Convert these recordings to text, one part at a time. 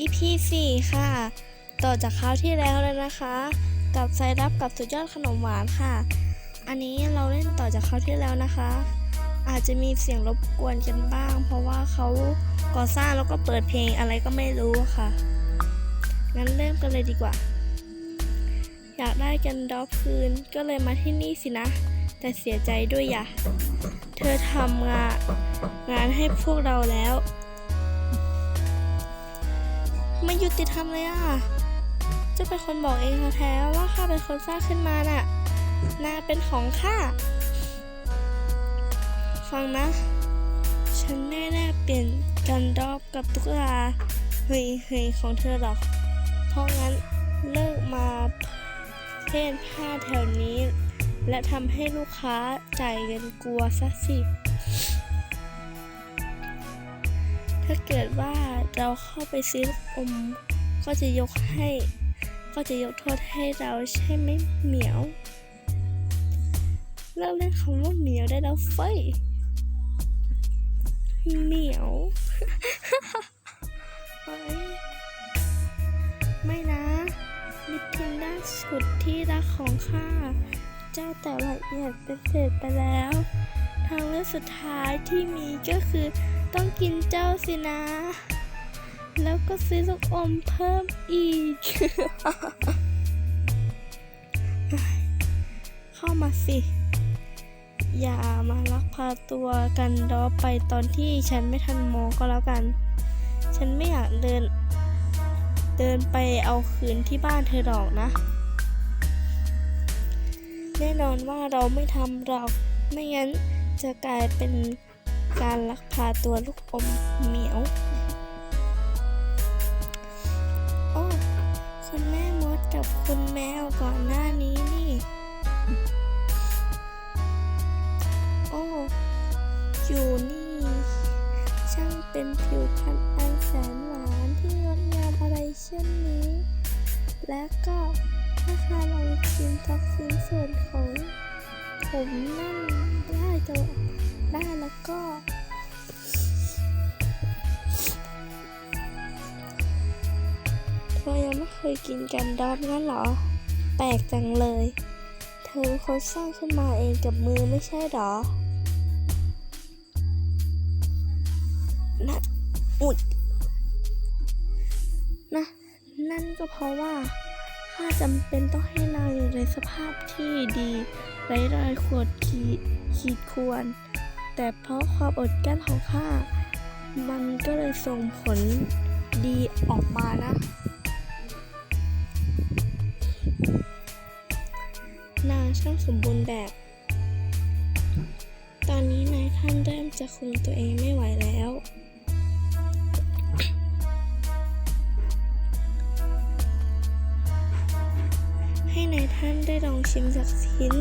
EP 4 ค่ะ ต่อจากคราวที่แล้วเลยนะคะ กับไซรับกับสุดยอดขนมหวานค่ะ อันนี้เราเล่นต่อจากคราวที่แล้วนะคะ อาจจะมีเสียงรบกวนกันบ้าง เพราะว่าเขาก่อสร้างแล้วก็เปิดเพลงอะไรก็ไม่รู้ค่ะ งั้นเริ่มกันเลยดีกว่า อยากได้กันดอฟคืนก็เลยมาที่นี่สินะ แต่เสียใจด้วยอย่ะ เธอทำงานงานให้พวกเราแล้ว ไม่ยุติธรรมเลยอะเจะเป็นคนบอกเองแท้ๆว่าข้าเป็นคนสร้างขึ้นมาน่ะนาเป็นของข้า ฟังนะ ฉันไม่ได้เปลี่ยนกันดอบกับตุ๊กตาเฮยเฮยของเธอหรอก เพราะงั้นเลิกมาเพ่นผ้าแถวนี้ และทำให้ลูกค้าจ่ายเงินกลัวซะสิ ถ้าเกิดว่าเราเข้าไปซื้ออม ก็จะยกให้ ก็จะยกโทษให้เราใช่ไหมเหมียวเลิกเล่นคำว่าเหมียวได้แล้วเฟ้ยเหมียวไม่นะมิทินด้าสุดที่รักของข้า เจ้าแต่ละเอียดเป็นเศษไปแล้ว ทางเลือกสุดท้ายที่มีก็คือ ต้องกินเจ้าสินะ แล้วก็ซื้อลูกอมเพิ่มอีก เข้ามาสิ อย่ามาลักพาตัวกันดอไปตอนที่ฉันไม่ทันมองก็แล้วกัน ฉันไม่อยากเดิน เดินไปเอาคืนที่บ้านเธอหรอกนะ แน่นอนว่าเราไม่ทำหรอก ไม่งั้นจะกลายเป็น การลักพาตัวลูกอมเหมียวโอ้คุณแม่มดกับคุณแมวก่อนหน้านี้นี่ โอ้อยู่นี่ ช่างเป็นผิวพรรณอันแสนหวานที่งดงามอะไรเช่นนี้ และก็ถ้าข้าลองชิมทักชิ้นส่วนของผมนั่นได้ตัว ได้แล้วก็เธอยังไม่เคยกินกันดอบงั้นเหรอ แปลกจังเลย เธอเป็นคนสร้างขึ้นมาเองกับมือไม่ใช่เหรอนะอุดนะนั่นก็เพราะว่าข้าจำเป็นต้องให้นางอยู่ในสภาพที่ดีไร้รอยขวดขีดขีดควร แต่เพราะความอดกั้นของข้า มันก็เลยส่งผลดีออกมานะ นางช่างสมบูรณ์แบบ ตอนนี้นายท่านเริ่มจะคุมตัวเองไม่ไหวแล้ว ให้นายท่านได้ลองชิมสักชิ้น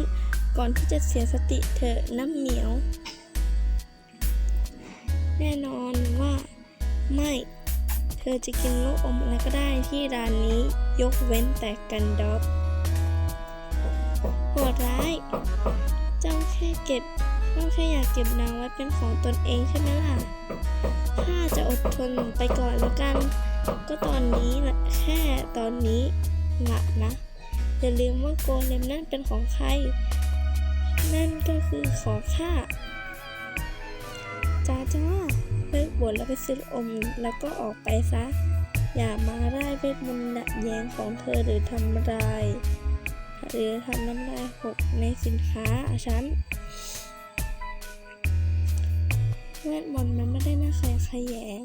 ก่อนที่จะเสียสติเถอะน้ำเหมียว แน่นอนว่า ไม่ เธอจะกินลูกอมอะไรก็ได้ที่ร้านนี้ยกเว้นแต่กันดอบโหดร้าย เจ้าแค่เก็บเจ้าแค่อยากเก็บนางไว้เป็นของตนเองใช่ไหมล่ะข้าจะอดทนไปก่อนแล้วกัน ก็ตอนนี้แหละแค่ตอนนี้ละนะอย่าลืมว่าโกเลมนั่นเป็นของใคร นั่นก็คือของข้า จ้าจ้าเลิกบ่นแล้วไปซื้ออมแล้วก็ออกไปซะ อย่ามาได้เวทมนต์แย้งของเธอหรือทำลายหรือทำน้ำลายหกในสินค้าฉันเวทมนต์มันไม่ได้น่าใครขยง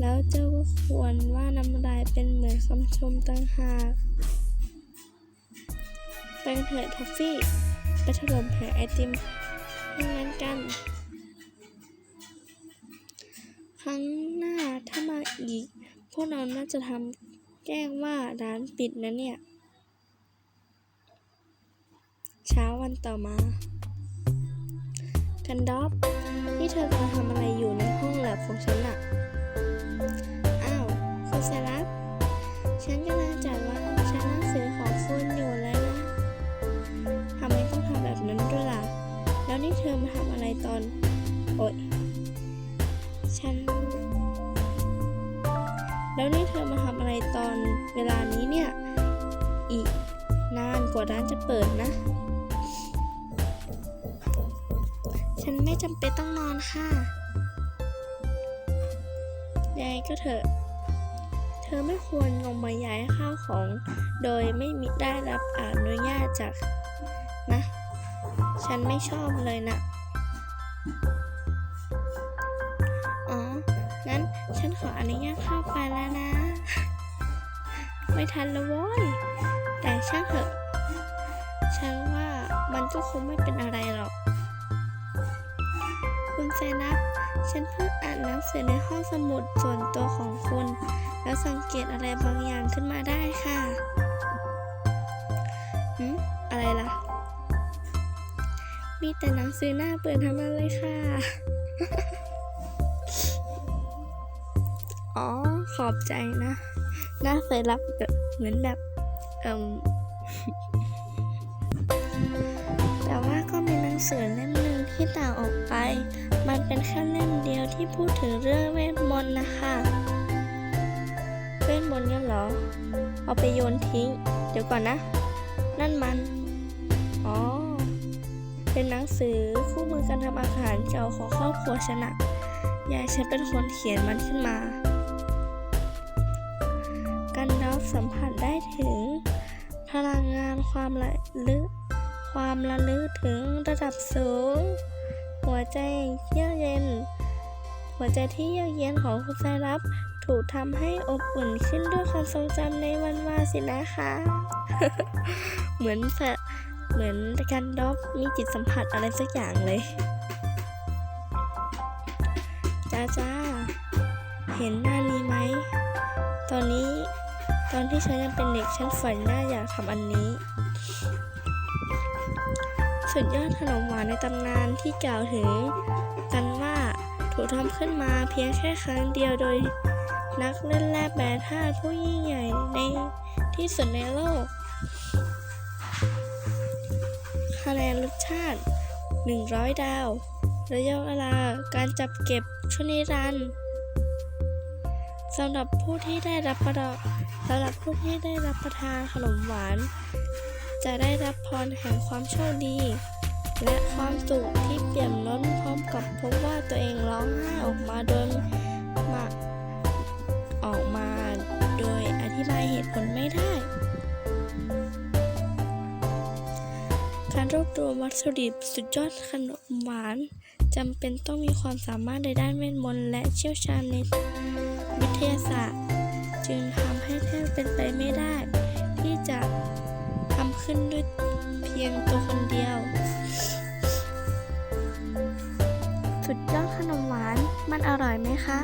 แล้วเจ้าก็ควรว่าน้ำลายเป็นเหมือนคำชมต่างหากไปกันเถิดท็อฟฟี่ ไปถล่มแผงไอติมให้งั้นกัน ครั้งหน้าถ้ามาอีก พวกเราน่าจะทำแกล้งว่าร้านปิดนะเนี่ย เช้าวันต่อมา กันดอบนี่เธอกำลังทำอะไรอยู่ ว่าร้านจะเปิดนะ ฉันไม่จำเป็นต้องนอนค่ะยังไงก็เถอะ เธอไม่ควรลงมาย้ายข้าวของ โดยไม่มีได้รับอนุญาตจากนะ ฉันไม่ชอบเลยนะอ๋อ งั้นฉันขออนุญาตเข้าไปแล้วนะ ไม่ทันแล้วโว้ย แต่ช่างเถอะ ฉันว่ามันก็คงไม่เป็นอะไรหรอก คุณเซนับฉันเพิ่งอ่านหนังสือในห้องสมุดส่วนตัวของคุณ แล้วสังเกตอะไรบางอย่างขึ้นมาได้ค่ะหืมอะไรล่ะ มีแต่หนังสือหน้าเปิดทั้งนั้นเลยค่ะ อ๋อ ขอบใจนะ น่าเคยรับเหมือนแบบ เอ่ม สือเล่มหนึ่งที่ต่างออกไป มันเป็นแค่เล่มเดียวที่พูดถึงเรื่องเวทมนต์นะคะเวทมนต์เนี่ยเหรอ เอาไปโยนทิ้ง เดี๋ยวก่อนนะ นั่นมัน อ๋อ เป็นหนังสือคู่มือการทำอาหารเก่าของครอบครัวฉันะ ยายฉันเป็นคนเขียนมันขึ้นมากันดอฟสัมผัสได้ถึง พลังงานความละลึก ความระลึกถึงระดับสูง หัวใจเยือกเย็น หัวใจที่เยือกเย็นของคุณไซรับ ถูกทำให้อบอุ่นขึ้นด้วยความทรงจำในวันวาสินะคะ เหมือนเหมือนกันดอฟมีจิตสัมผัสอะไรสักอย่างเลยจ้าจ้าเห็นหน้านี้ไหม ตอนนี้ตอนที่ฉันยังเป็นเด็กฉันฝันว่าอยากทำอันนี้ สุดยอดขนมหวานในตำนานที่กล่าวถึงกันว่าถูกทำขึ้นมาเพียงแค่ครั้งเดียวโดยนักเล่นแร่แปรธาตุผู้ยิ่งใหญ่ในที่สุดในโลก คะแนนรสชาติ 100 ดาวระยะเวลาการจับเก็บชั่วนิรันสำหรับผู้ที่ได้รับประสำหรับผู้ที่ได้รับประทานขนมหวาน จะได้รับพรแห่งความโชคดี และความสุขที่เปี่ยมล้นพร้อมกับพบว่าตัวเองร้องไห้ออกมาโดยมาออกมาโดยอธิบายเหตุผลไม่ได้ การรวบรวมวัตถุดิบสุดยอดขนมหวานจำเป็นต้องมีความสามารถในด้านเวทมนต์และเชี่ยวชาญในวิทยาศาสตร์ จึงทำให้แทบเป็นไปไม่ได้ ที่จะ ทำขึ้นด้วยเพียงตัวคนเดียว สุดยอดขนมหวาน มันอร่อยไหมคะ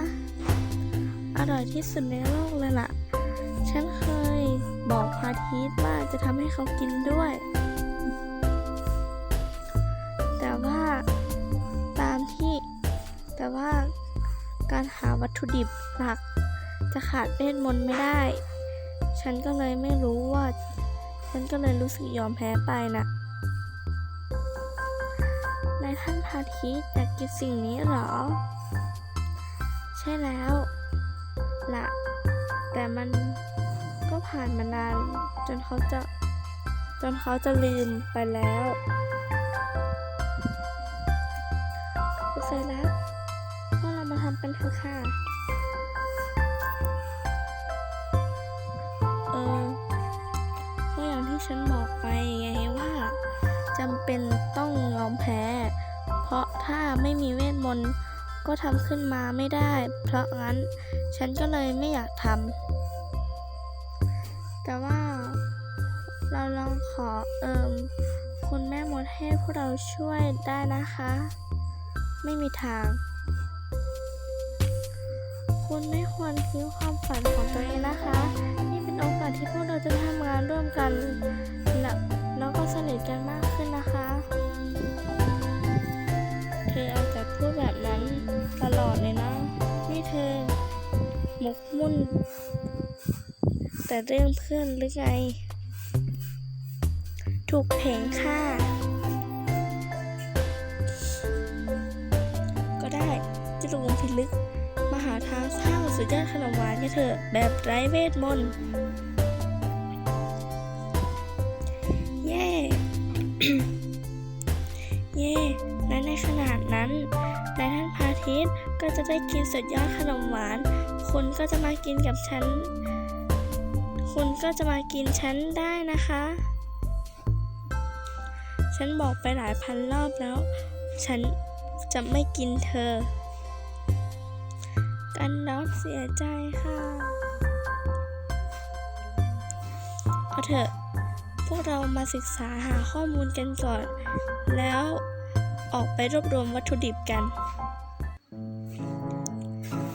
อร่อยที่สุดในโลกเลยล่ะ ฉันเคยบอกพาทิตว่าจะทำให้เขากินด้วย แต่ว่าตามที่ แต่ว่าการหาวัตถุดิบหลักจะขาดเวทมนต์ไม่ได้ ฉันก็เลยไม่รู้ว่า ฉันก็เลยรู้สึกยอมแพ้ไปนะนายท่านพาทิตอยากกินสิ่งนี้หรอ ใช่แล้วละแต่มันก็ผ่านมานาน จนเขาจะ จนเขาจะลืมไปแล้วคุณเซรัสพวกเรามาทำกันเถอะค่ะ ฉันบอกไปไงว่าจำเป็นต้องยอมแพ้ เพราะถ้าไม่มีเวทมนต์ก็ทำขึ้นมาไม่ได้ เพราะงั้นฉันก็เลยไม่อยากทำแต่ว่าเราลองขอเอิมคุณแม่มดให้พวกเราช่วยได้นะคะ ไม่มีทาง คุณไม่ควรทิ้งความฝันของตัวเองนะคะนี่ โอกาสที่พวกเราจะทำงานร่วมกันและแล้วก็สนิทกันมากขึ้นนะคะ เธออาแต่พูดแบบนั้นตลอดเลยนะ นี่เธอหมกมุ่น แต่เรื่องเพื่อนหรือไง ถูกเพงค่ะก็ได้จะลงพิลึกมาหาทางสร้าง สุดยอดขนมหวานกันเถอะแบบไร้เวทมนต์เย้เย่และในขนาดนั้นนท่านพาทิตก็จะได้กินสุดยอดขนมหวาน คุณก็จะมากินกับฉัน คุณก็จะมากินฉันได้นะคะ ฉันบอกไปหลายพันรอบแล้ว ฉันจะไม่กินเธอ กันดอกเสียใจค่ะ เอาเถอะ พวกเรามาศึกษาหาข้อมูลกันก่อน แล้วออกไปรวบรวมวัตถุดิบกัน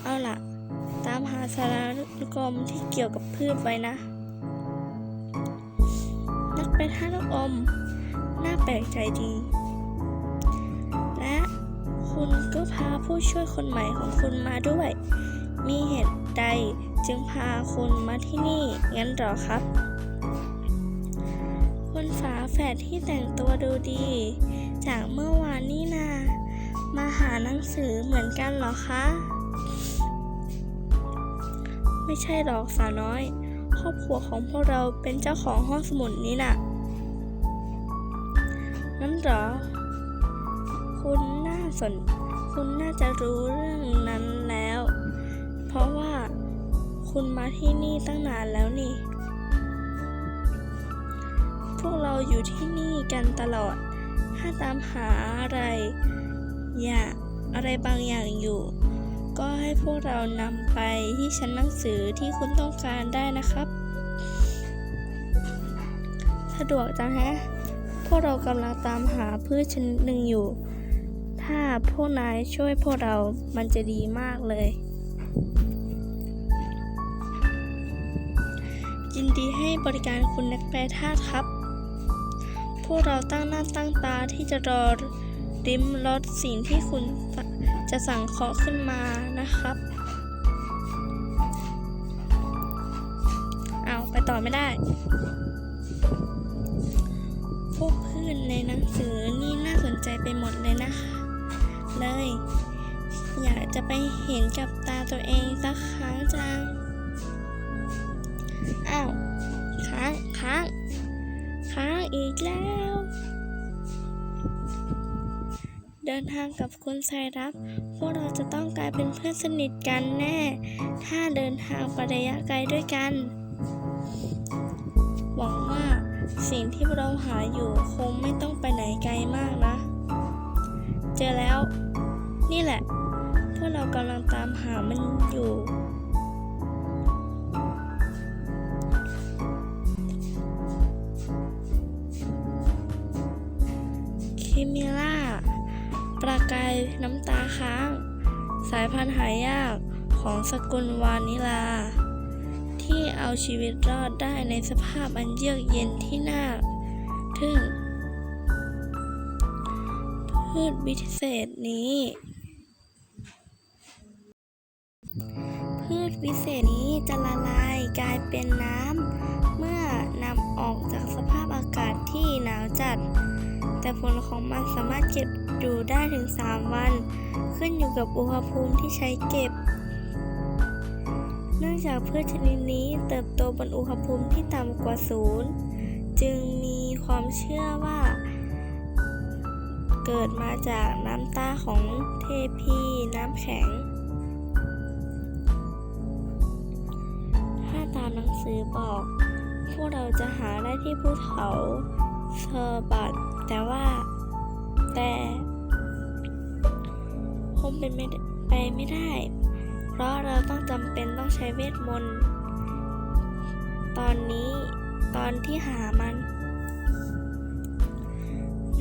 เอาล่ะ ตามหาสารานุกรมที่เกี่ยวกับพืชไว้นะ นักเป็นท่าลูกอม น่าแปลกใจดี คุณก็พาผู้ช่วยคนใหม่ของคุณมาด้วย มีเหตุใดจึงพาคุณมาที่นี่งั้นหรอครับ คุณฝาแฝดที่แต่งตัวดูดี จากเมื่อวานนี่นา มาหาหนังสือเหมือนกันหรอคะ ไม่ใช่หรอกสาวน้อย ครอบครัวของพวกเราเป็นเจ้าของห้องสมุดนี้น่ะ นั่นหรอ คุณน่า สน คุณน่าจะรู้เรื่องนั้นแล้ว เพราะว่าคุณมาที่นี่ตั้งนานแล้วนี่ พวกเราอยู่ที่นี่กันตลอด ถ้าตามหาอะไร อยากอะไรบางอย่างอยู่ ก็ให้พวกเรานำไปที่ชั้นหนังสือที่คุณต้องการได้นะครับ สะดวกจังแฮะ พวกเรากำลังตามหาพืชชนิดหนึ่งอยู่ ถ้าพวกนายช่วยพวกเรามันจะดีมากเลย ยินดีให้บริการคุณนักแปลธาตุครับ พวกเราตั้งหน้าตั้งตาที่จะรอริมรสสิ่งที่คุณจะสั่งเคาะขึ้นมานะครับ เอาไปต่อไม่ได้ พวกพืชในหนังสือนี่น่าสนใจไปหมดเลยนะคะ เลย อยากจะไปเห็นกับตาตัวเองสักครั้งจัง อ้าวค้างค้างค้างอีกแล้ว เดินทางกับคุณไซรับ พวกเราจะต้องกลายเป็นเพื่อนสนิทกันแน่ ถ้าเดินทางไประยะไกลด้วยกัน หวังว่าสิ่งที่เราหาอยู่คงไม่ต้องไปไหนไกลมากนะ เจอแล้ว นี่แหละ พวกเรากำลังตามหามันอยู่ เคมิล่า ประกายน้ำตาค้าง สายพันธุ์หายากของสกุลวานิลา ที่เอาชีวิตรอดได้ในสภาพอันเยือกเย็นที่น่าทึ่งพืชวิเศษนี้ พื ชวิเศษนี้จะละลายกลายเป็นน้ำ เมื่อนำออกจากสภาพอากาศที่หนาวจัด แต่ผลของมันสามารถเก็บอยู่ได้ถึง 3 วัน ขึ้นอยู่กับอุณหภูมิที่ใช้เก็บ เนื่องจากพืชชนิดนี้เติบโตบนอุณหภูมิที่ต่ำกว่าศูนย์จึงมีความเชื่อว่า เกิดมาจากน้ำตาของเทพีน้ำแข็ง หนังสือบอก พวกเราจะหาได้ที่ภูเขาเซอร์บัตแต่ว่าแต่คงเป็นไม่ไปไม่ได้ เพราะเราต้องจำเป็นต้องใช้เวทมนต์ ตอนนี้ตอนที่หามัน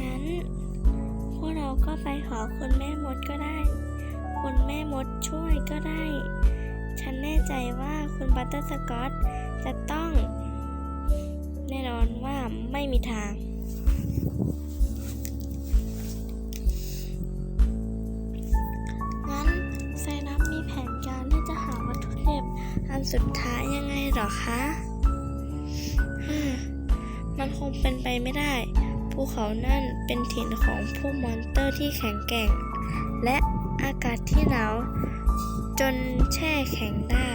งั้น พวกเราก็ไปขอคุณแม่มดก็ได้ คุณแม่มดช่วยก็ได้ ฉันแน่ใจว่าคุณบัตเตอร์สกอต จะต้อง แน่นอนว่าไม่มีทาง งั้นไซนับมีแผนการที่จะหาวัตถุดิบอันสุดท้ายยังไงหรอคะ มันคงเป็นไปไม่ได้ ภูเขานั่นเป็นถิ่นของพวกมอนเตอร์ที่แข็งแกร่ง และอากาศที่หนาวจนแช่แข็งได้